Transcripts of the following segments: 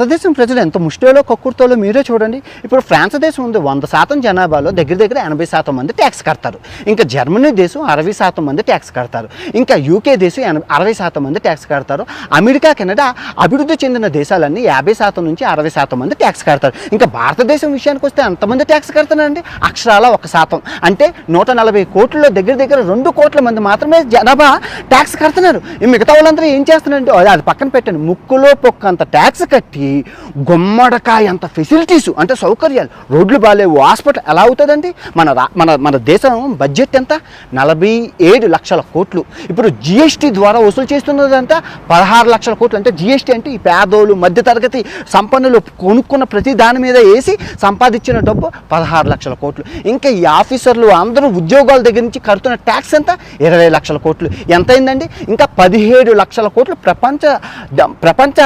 భారతదేశం ప్రజలు ఎంత ముష్టిలో కక్కుర్తోలో మీరే చూడండి. ఇప్పుడు ఫ్రాన్స్ దేశం ఉంది వంద శాతం జనాభాలో దగ్గర దగ్గర ఎనభై శాతం మంది ట్యాక్స్ కడతారు. ఇంకా జర్మనీ దేశం అరవై శాతం మంది ట్యాక్స్ కడతారు. ఇంకా యూకే దేశం ఎనభై అరవై శాతం మంది ట్యాక్స్ కడతారు. అమెరికా కెనడా అభివృద్ధి చెందిన దేశాలన్నీ యాభై శాతం నుంచి అరవై శాతం మంది ట్యాక్స్ కడతారు. ఇంకా భారతదేశం విషయానికి వస్తే ఎంతమంది ట్యాక్స్ కడతారండి? అక్షరాల ఒక శాతం. అంటే నూట నలభై కోట్లలో దగ్గర దగ్గర రెండు కోట్ల మంది మాత్రమే జనాభా ట్యాక్స్ కడుతున్నారు. ఈ మిగతా వాళ్ళందరూ ఏం చేస్తున్నారంటే అది- అది పక్కన పెట్టండి. ముక్కులో పొక్కంత ట్యాక్స్ కట్టి గుమ్మడకాయ అంత ఫెసిలిటీస్ అంటే సౌకర్యాలు. రోడ్లు బాగాలేవు హాస్పిటల్ ఎలా అవుతుందండి? మన రా మన మన దేశం బడ్జెట్ ఎంత? నలభై ఏడు లక్షల కోట్లు. ఇప్పుడు జిఎస్టీ ద్వారా వసూలు చేస్తున్నదంతా పదహారు లక్షల కోట్లు. అంటే జిఎస్టీ అంటే ఈ పేదోళ్ళు మధ్యతరగతి సంపన్నులు కొనుక్కున్న ప్రతి దాని మీద వేసి సంపాదించిన డబ్బు పదహారు లక్షల కోట్లు. ఇంకా ఈ ఆఫీసర్లు అందరూ ఉద్యోగాల దగ్గర నుంచి కడుతున్న ట్యాక్స్ ఎంత? ఇరవై లక్షల కోట్లు. ఎంత అయిందండి ఇంకా పదిహేడు లక్షల కోట్లు ప్రపంచ ప్రపంచ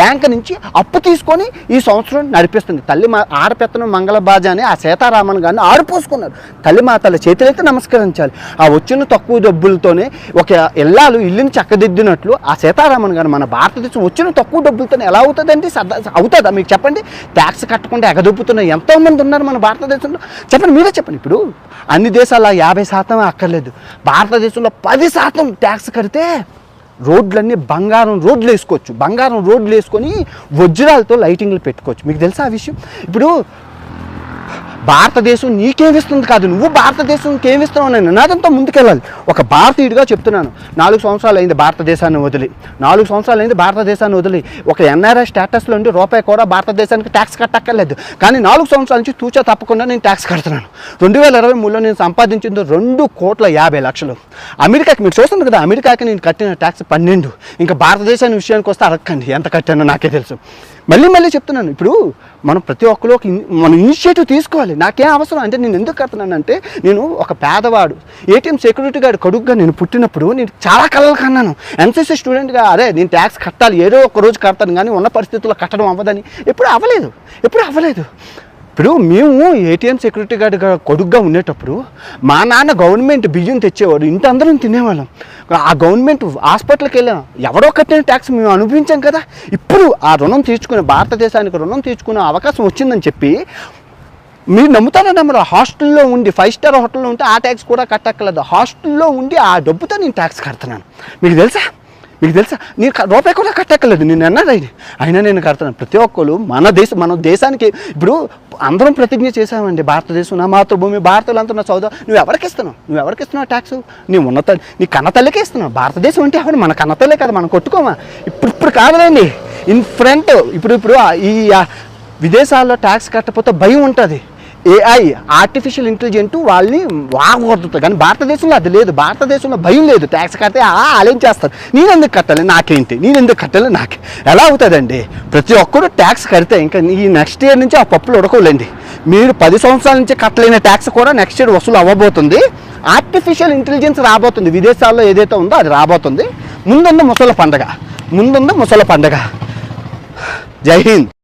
బ్యాంక్ నుంచి అప్పు తీసుకొని ఈ సంవత్సరం నడిపిస్తుంది. తల్లి మా ఆడపెత్తనం మంగళబాజ అని ఆ సీతారామన్ గారిని ఆడిపోసుకున్నారు. తల్లి మాతల చేతులైతే నమస్కరించాలి. ఆ వచ్చిన తక్కువ డబ్బులతోనే ఒక ఇల్లాలు ఇల్లుని చక్కదిద్దినట్లు ఆ సీతారామన్ గారు మన భారతదేశం వచ్చిన తక్కువ డబ్బులతోనే ఎలా అవుతుందండి? అవుతుందా? మీకు చెప్పండి. ట్యాక్స్ కట్టకుండా ఎగదొప్పుతున్న ఎంతోమంది ఉన్నారు మన భారతదేశంలో. చెప్పండి మీరే చెప్పండి. ఇప్పుడు అన్ని దేశాల యాభై శాతం అక్కర్లేదు. భారతదేశంలో పది శాతం ట్యాక్స్ కడితే రోడ్లన్నీ బంగారం రోడ్లు వేసుకోవచ్చు. బంగారం రోడ్లు వేసుకొని వజ్రాలతో లైటింగ్లు పెట్టుకోవచ్చు. మీకు తెలుసా ఆ విషయం? ఇప్పుడు భారతదేశం నీకేమిస్తుంది కాదు నువ్వు భారతదేశంకి ఏమిస్తున్నావు నేను నినాదంతో ముందుకెళ్ళాలి. ఒక భారతీయుడిగా చెప్తున్నాను నాలుగు సంవత్సరాలు అయింది భారతదేశాన్ని వదిలి. నాలుగు సంవత్సరాలు అయింది భారతదేశాన్ని వదిలి. ఒక ఎన్ఆర్ఐ స్టేటస్లో ఉండి రూపాయి కూడా భారతదేశానికి ట్యాక్స్ కట్టక్కర్లేదు. కానీ నాలుగు సంవత్సరాల నుంచి తూచా తప్పకుండా నేను ట్యాక్స్ కడుతున్నాను. రెండు వేల ఇరవై మూడులో నేను సంపాదించింది రెండు కోట్ల యాభై లక్షలు. అమెరికాకి మీరు చూస్తున్నారు కదా అమెరికాకి నేను కట్టిన ట్యాక్స్ పన్నెండు. ఇంకా భారతదేశాన్ని విషయానికి వస్తే అడగండి ఎంత కట్టానో నాకే తెలుసు. మళ్ళీ మళ్ళీ చెప్తున్నాను ఇప్పుడు మనం ప్రతి ఒక్కరు ఒక మనం ఇనిషియేటివ్ తీసుకోవాలి. నాకేం అవసరం? అంటే నేను ఎందుకు కడుతున్నానంటే నేను ఒక పేదవాడు. ఏటీఎం సెక్యూరిటీ గార్డ్ కడుగ్గా నేను పుట్టినప్పుడు నేను చాలా కలలు కన్నాను. ఎంసీసీ స్టూడెంట్గా అదే నేను ట్యాక్స్ కట్టాలి. ఏదో ఒక రోజు కడతాను కానీ ఉన్న పరిస్థితుల్లో కట్టడం అవ్వదని ఎప్పుడు అవ్వలేదు. ఎప్పుడు అవ్వలేదు. ఇప్పుడు మేము ఏటీఎం సెక్యూరిటీ గార్డ్గా కొడుగ్గా ఉండేటప్పుడు మా నాన్న గవర్నమెంట్ బియ్యం తెచ్చేవాడు. ఇంత అందరం తినేవాళ్ళం. ఆ గవర్నమెంట్ హాస్పిటల్కి వెళ్ళాం. ఎవడో కట్టిన ట్యాక్స్ మేము అనుభవించాం కదా. ఇప్పుడు ఆ రుణం తీర్చుకునే భారతదేశానికి రుణం తీర్చుకునే అవకాశం వచ్చిందని చెప్పి మీరు నమ్ముతారా నమ్మరు? హాస్టల్లో ఉండి ఫైవ్ స్టార్ హోటల్లో ఉంటే ఆ ట్యాక్స్ కూడా కట్టక్కర్లేదు. హాస్టల్లో ఉండి ఆ డబ్బుతో నేను ట్యాక్స్ కడుతున్నాను. మీకు తెలుసా? మీకు తెలుసా? నేను రూపాయి కూడా కట్టక్కర్లేదు. నేను అన్నది అయినా అయినా నేను కడుతున్నాను. ప్రతి ఒక్కరు మన దేశం మన దేశానికి ఇప్పుడు అందరం ప్రతిజ్ఞ చేశామండి. భారతదేశం నా మాతృభూమి భారతలంతా నా చదువు నువ్వు ఎవరికి ఇస్తున్నావు? నువ్వు ఎవరికి ఇస్తున్నావు ట్యాక్స్? నీ ఉన్నత నీ కన్నతల్లికే ఇస్తున్నావు. భారతదేశం అంటే ఎవరు? మన కన్నతల్లే కదా. మనం కొట్టుకోమా? ఇప్పుడు ఇప్పుడు కాదులేండి ఇన్ ఫ్రంట్ ఇప్పుడు ఇప్పుడు ఈ విదేశాల్లో ట్యాక్స్ కట్టకపోతే భయం ఉంటుంది. ఏఐ ఆర్టిఫిషియల్ ఇంటెలిజెంట్ వాళ్ళని వాగొడుతుంది. కానీ భారతదేశంలో అది లేదు. భారతదేశంలో భయం లేదు. ట్యాక్స్ కడితే ఆ చేస్తారు? నేను ఎందుకు కట్టాలి? నాకేంటి? నేను ఎందుకు కట్టాలి? నాకే ఎలా అవుతుందండి? ప్రతి ఒక్కరు ట్యాక్స్ కడితే ఇంకా ఈ నెక్స్ట్ ఇయర్ నుంచి ఆ పప్పులు ఉడకలేండి మీరు పది సంవత్సరాల నుంచి కట్టలేని ట్యాక్స్ కూడా నెక్స్ట్ ఇయర్ వసూలు అవ్వబోతుంది. ఆర్టిఫిషియల్ ఇంటెలిజెన్స్ రాబోతుంది. విదేశాల్లో ఏదైతే ఉందో అది రాబోతుంది. ముందుంది ముసల పండగ. ముందుంది ముసల పండగ. జై హింద్.